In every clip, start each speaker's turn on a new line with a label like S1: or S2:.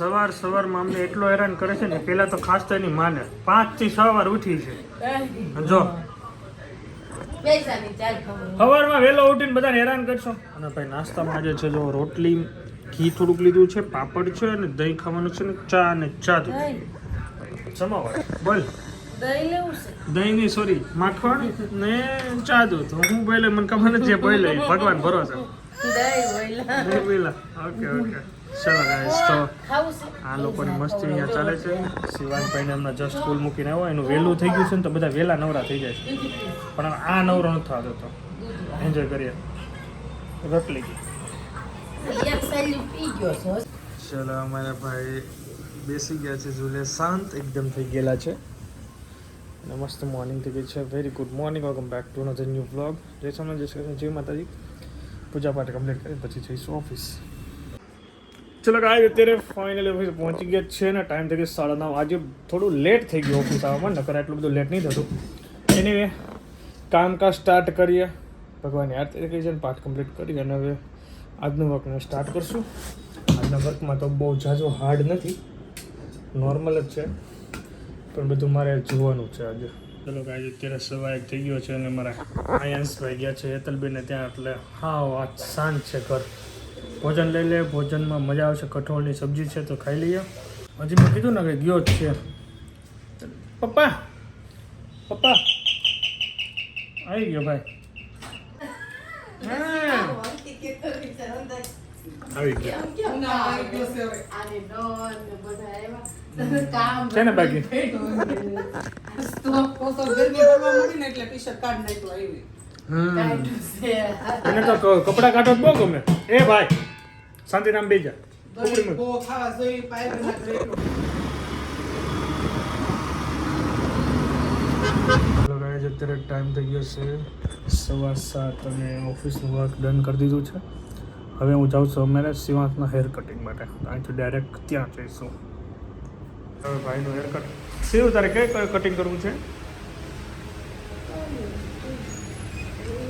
S1: સવાર સવારમાં અમને એટલો હેરાન કરે છે ને પેલા તો ખાસ તો એની માને. પાંચથી છ વાર ઉઠી છે. જો. સવારમાં વહેલો ઉઠીને બધાને હેરાન કરશો. અને ભાઈ નાસ્તામાં આજે છે જો રોટલી ઘી થોડુંક લીધું છે પાપડ છે અને દહીં ખાવાનું છે ને ચા અને ચા જમાવા બોલ.
S2: દહીં લેવું છે
S1: દહીં ની સોરી માખણ ને ચા દૂધ હું બોલે મને ખબર નથી જે બોલે. ભગવાન ભરોસે.
S2: દહીં
S1: બોલા ઓકે ઓકે. ચલો ગાઈસ તો આ લોકોની મસ્તી અહીંયા ચાલે છે. શિવાનભાઈને હમણાં જસ્ટ સ્કૂલ મૂકીને આવ્યો એનું વહેલું થઈ ગયું છે ને તો બધા વહેલા નવરા થઈ જાય છે. પણ આ નવરો નથી થતો તો. એન્જોય કરીએ. રોટલી ચલો અમારા ભાઈ બેસી ગયા છે ઝૂલે. શાંત એકદમ થઈ ગયેલા છે. અને મસ્ત મોર્નિંગ થઈ ગઈ છે. Very good morning welcome back to another new blog જય સમજ જય શ્રી જય માતાજી. પૂજા પાઠ કમ્પ્લીટ કરી પછી જઈશું ઓફિસ ચલો ગાય અત્યારે ફાઇનલી ઓફિસ પહોંચી ગયા છે ને. ટાઈમ થઈ ગયો સાડા નવ. આજે થોડું લેટ થઈ ગયું ઓફિસ આવવામાં, નકર એટલું બધું લેટ નહીં થતું. એનીવે કામકાજ સ્ટાર્ટ કરીએ. ભગવાનની આરતી કરી છે પાઠ કમ્પ્લીટ કરી અને હવે આજનું વર્કને સ્ટાર્ટ કરશું. આજના વર્કમાં તો બહુ ઝાઝો હાર્ડ નથી. નોર્મલ જ છે. પણ બધું મારે જોવાનું છે આજે. ચલો કે આજે અત્યારે સવા એક થઈ ગયો છે અને મારા આયાંશભાઈ ગયા છે. હેતલબેને ત્યાં, એટલે હા વાત શાંત છે ઘર. ભોજન લઈ લે ભોજનમાં મજા આવશે કઠોળની સબ્જી છે તો ખાઈ લઈએ. હજી મેં કીધું ને કે ગયો જ છે. પપ્પા પપ્પા. આવી ગયો ભાઈ. હા. આવી ગયો. છે ને બાકી? હમ. એને તો કપડાં કાઢો તો બહુ ગમે. એ ભાઈ. શાંતિરામ બેજા. અત્યારે ટાઈમ થઈ ગયો છે સવા સાત અને ઓફિસનું વર્ક ડન કરી દીધું છે. હવે હું જાઉં છું અમારે શિવાંતના હેર કટિંગ માટે. અહીંથી ડાયરેક્ટ ત્યાં જઈશું. હવે ભાઈનું હેર કટ શિવ તારે કઈ કઈ કટિંગ કરવું છે?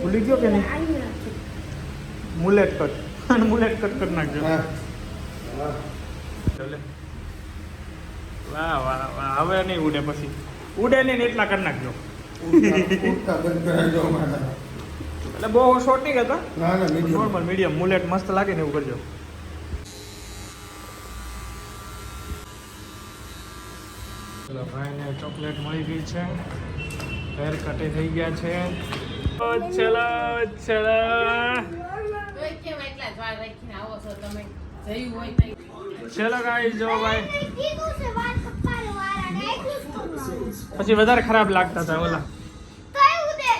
S1: ભૂલી ગયો કે નહીં? મુલેટ કટ અને મુલેટ કટ કરી નાખજો. વાહ વાહ વાહ. હવે નહીં ઉડે પછી. ઉડે નહીં ને એટલા કરી નાખજો. એટલે બહુ શોર્ટ નહીં કરતા નોર્મલ મીડિયમ મુલેટ મસ્ત લાગે ને એવું કરજો. ચલો ભાઈને ચોકલેટ મળી ગઈ છે. હેર કટે થઈ ગયા છે. ચલો ચલો. પછી વધારે ખરાબ લાગતા હતા ઓલા.
S3: તોય ઉડે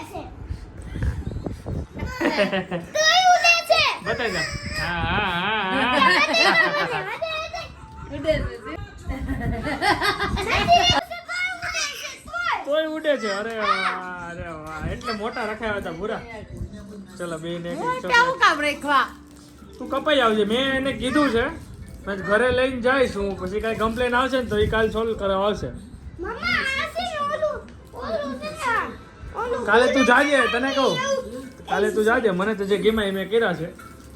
S3: છે.
S1: બતાવી હા હા હા હા.
S2: ઉડે છે
S1: તોય ઉડે છે. અરે વાહ અરે વાહ. એટલે મોટા રખાયા હતા પૂરા ચલો બે ને
S2: કામ રેખવા?
S1: તું કપાઈ આવજે. મેં એને કીધું છે મેં ઘરે લઈને જઈશ. હું પછી કાંઈ કમ્પ્લેન આવશે ને તો એ કાલ સોલ્વ કરવા આવશે. કાલે તું જાજે તને કહું. કાલે તું જાજે. મને તો જે ગીમા એ મેં કર્યા છે.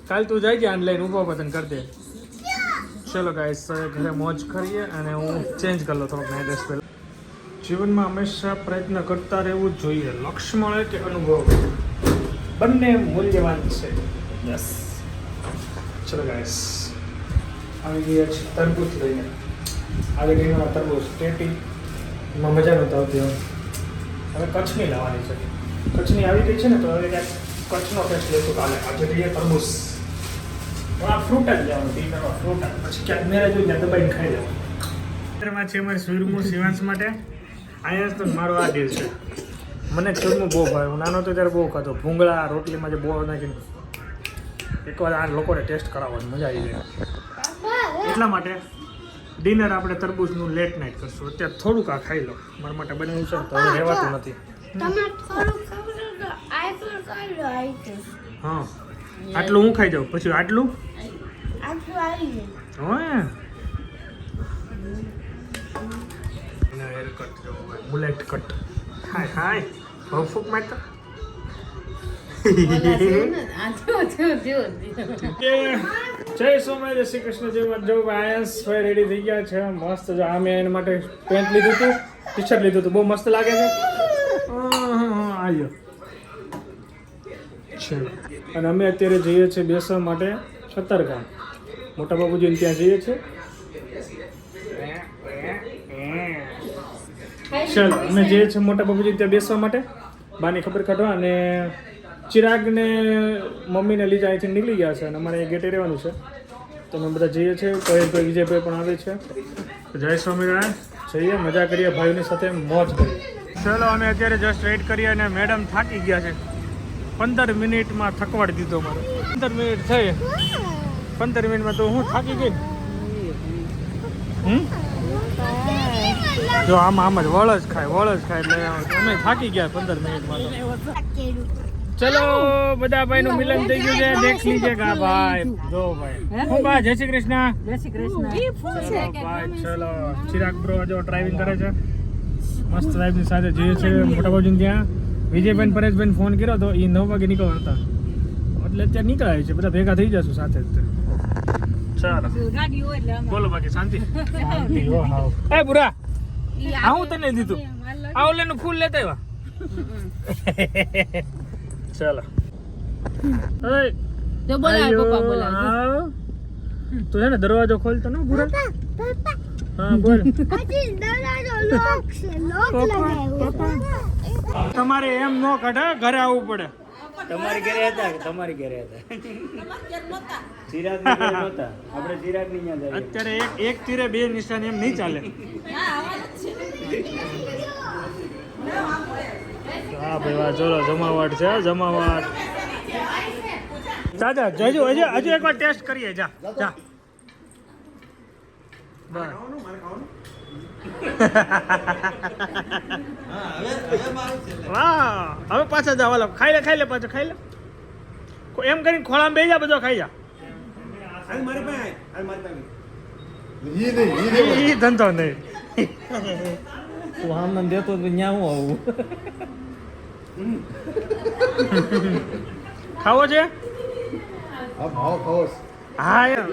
S1: કાલ તું જાજે આને લઈને ઊભો પતન કરી દે. ચલો ગાઈસ ઘરે મોજ કરીએ અને હું ચેન્જ કરી લો થોડોક નાઈ પહેલાં. જીવનમાં હંમેશા પ્રયત્ન કરતા રહેવું જ જોઈએ. લક્ષ્ય મળે કે અનુભવ. બંને મૂલ્યવાન છે. યસ ચલો ગાઈસ આવી ગયા છે તરબૂચ લઈને. આવી ગઈ મારા તરબૂચ. ટેટી, એમાં મજા નહોતા આવતી હવે કચ્છની લાવવાની છે. કચ્છની આવી ગઈ છે ને, તો હવે ક્યાંક કચ્છનો ફેસ્ટ લેશું કાલે. આજે લઈએ તરબૂચ. આ ફ્રૂટ જ લેવાનું ટી કરવા ફ્રૂટ પછી ક્યાંક હોય ત્યાં દબાઈને ખાઈ લેવાનું. છે અમારે સુરમુ શિવાંશ માટે. અહીંયા તો મારો આ ડીલ છે. મને ચૂરમું બહુ ભાવે. હું નાનો હતો ત્યારે બહુ ખાતો ભૂંગળા, રોટલીમાં જે બહુ નાખીને એકવાર આ લોકોને ટેસ્ટ કરાવવાની મજા આવી જાય. એટલા માટે ડિનર આપણે તરબૂચનું લેટ નાઇટ કરશું. અત્યારે થોડુંક આ ખાઈ લો. મારા માટે બનાવ્યું છે તો રહેવાતું નથી. હા. આટલું હું ખાઈ જાઉં? પછી આટલું? Hair cut bullet cut hi. Hi બહુ ફૂક જય સોમનાથ શ્રી કૃષ્ણ જો આયન્સ ભાઈ રેડી થઈ ગયા છે. મસ્ત જો એના માટે પેન્ટ લીધું હતું ટી શર્ટ લીધું હતું બહુ મસ્ત લાગે છે. આવ્યો છે. અને અમે અત્યારે જઈએ છીએ બેસવા માટે છતરગામ મોટા બાબુજીને ત્યાં જઈએ છીએ. ચાલો, અમે જઈએ છીએ મોટા બાબુજી ત્યાં બેસવા માટે. બાની ખબર કાઢવા અને ચિરાગને મમ્મીને લીધે અહીંથી નીકળી ગયા છે અને અમારે એ ગેટે રહેવાનું છે. તો અમે બધા જઈએ છીએ. કહેશભાઈ વિજયભાઈ પણ આવે છે. જય સ્વામિનારાયણ. જઈએ મજા કરીએ ભાઈઓની સાથે મોજ કરીએ. ચાલો અમે અત્યારે જસ્ટ વેઇટ કરીએ અને મેડમ થાકી ગયા છે. પંદર મિનિટમાં થકવાડી દીધો મારો. પંદર મિનિટ થઈ. પંદર મિનિટમાં તો હું થાકી ગઈ. હમ? જો આમ આમ જ વળ જ ખાય વળ જ ખાય એટલે અમે થાકી ગયા પંદર મિનિટમાં ચલો બધા ભાઈ નું મિલન થઈ ગયું છે. દેખ લીજે કા ભાઈ. જો ભાઈ. હું? બા જય શ્રી કૃષ્ણ.
S4: જય શ્રી કૃષ્ણ.
S1: ભાઈ ચલો. ચિરાગ બ્રો જો ડ્રાઇવિંગ કરે છે. મસ્ત ડ્રાઇવની સાથે જઈએ છે. મોટા બાજુ ત્યાં. વિજયબેન પરેશબેન ફોન કર્યો તો એ નવ વાગે નીકળવા હતા. એટલે અત્યારે નીકળાય છે. બધા ભેગા થઈ જશું સાથે જ. ચાલો.
S4: ગાડી હોય એટલે અમારે
S1: બોલો બાકી શાંતિ. એ બુરા આવું તને દીધું? આ ઓલેનું ફૂલ લેતા આવ્યા? ચાલો
S2: બોલાવે
S1: આયો,
S2: પપ્પા
S1: આવ. તું છે ને દરવાજો ખોલતો ને બુરા હા બોલ તમારે એમ ન કાઢા ઘરે આવવું પડે.
S5: તમારી ઘરે હતા તમારી ઘરે હતા? ચિરાગ નહોતા. આપણે ચિરાગની
S1: અત્યારે એક એક તીરે બે નિશાન એમ નહીં ચાલે. હા ભાઈ ચલો જમાવટ છે જમાવટ. દાદા જજો હજુ હજુ એકવાર ટેસ્ટ કરીએ, જા જા. વાહ, હવે પાછા જાવ હાલો ખાઈ લે ખાઈ લે પાછો, ખાઈ લે. એમ કરીને ખોળામાં બેસી જા, બધો ખાઈ જા. ધંધો નહીં.
S5: હું આમ દેતો તો ન્યા હું આવું?
S1: ખાવો છે? હા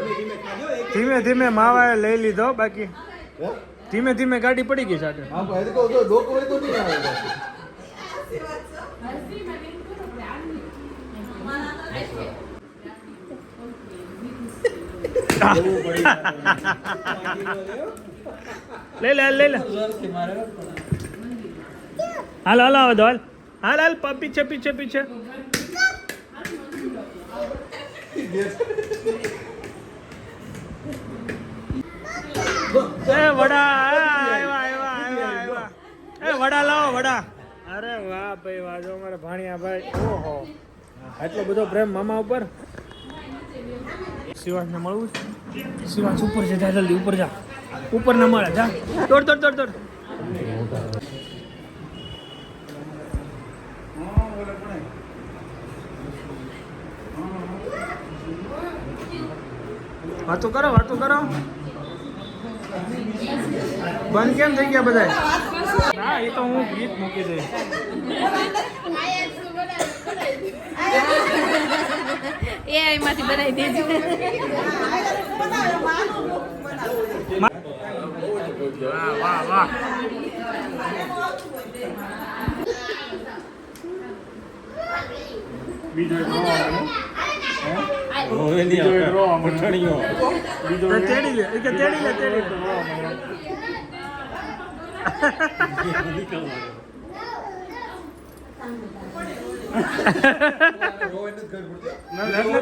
S1: ધીમે ધીમે માવાએ લઈ લીધો બાકી ધીમે ધીમે ગાડી પડી ગઈ સાથે લઈ લે લઈ લે. હાલ હાલ આવે તો હાલ હાલ હાલ પીછે પીછે પીછે. એ વડા વડા લાવો, વડા. અરે વાહ ભાઈ, વાહ, જો અમારા ભાણિયા ભાઈ. ઓહો. એટલો બધો પ્રેમ મામા ઉપર? શિવાસને મળવું છે? ઉપર જા, જલ્દી, ઉપર જા. ઉપર ના મળે, જા. દોડ દોડ દોડ દોડ. વાતો કરો વાતો કરો. બંધ કેમ થઈ ગયા બધા ના એ તો હું ગીત મૂકી દઈશ.
S2: એ બનાવી દેજો.
S1: વાહ વાહ વાહ બીજો તેડી લે કે તેડી લે તેડી ના, એટલે.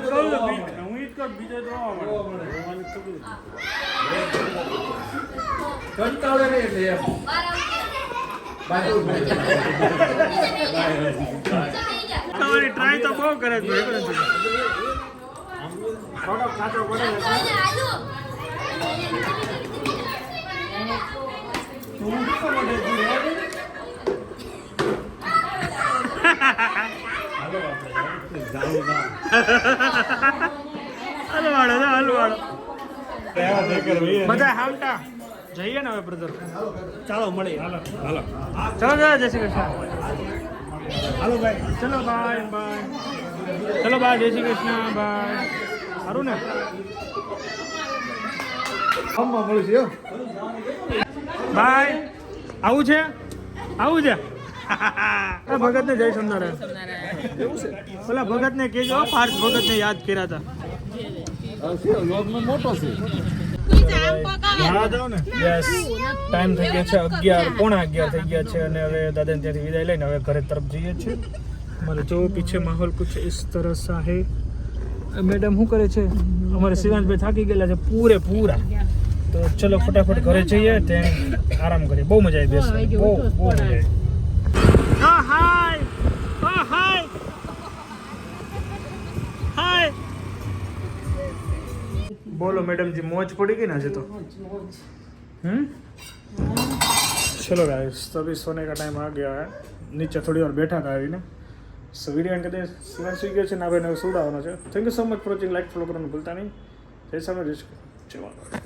S1: તમારી ટ્રાય તો. બહુ કરે છે. થોડો કાચો પડે. બધા હાલતા જઈએ ને હવે બ્રધર ચાલો મળી હાલો હાલો. ચાલો ચાલો જય શ્રી કૃષ્ણ. હાલો ભાઈ. ચલો બાય બાય ચલો બાય જય શ્રી કૃષ્ણ બાય સારું ને? આમાં મળું છે બાય. આવું છે? આવું છે? ભગત ને જય સોમનારાયણ. ઓલા ભગતને કેજો પાર્થ ભગતને યાદ કર્યા હતા યસ ટાઈમ થઈ ગયો છે અગિયાર પોણા અગિયાર થઈ ગયા છે અને હવે દાદાને ત્યાંથી વિદાય લઈને હવે ઘરે તરફ જઈએ છીએ. અમારે જો પીછે માહોલ કુછ ઇસ તરહ સા હે મેડમ શું કરે છે? અમારે શિવાંતભાઈ થાકી ગયેલા છે પૂરે પૂરા. તો ચલો ફટાફટ ઘરે જઈએ તે આરામ કરીએ. બહુ મજા આવી બેસવા બહુ બહુ મજા આવી. બોલો મેડમજી મોજ પડી ગઈ ને આજે તો? હમ? ચલો ગાઈસ तभी सोने का टाइम आ गया है नीचे थोड़ी और बैठा था अभी સો વીડિયો કદે સિવાય સુઈ ગયો છે ના ભાઈને સુડાવવાનો છે thank you so much for watching like follow કરવાનું ભૂલતા નહીં જય સામે જય જય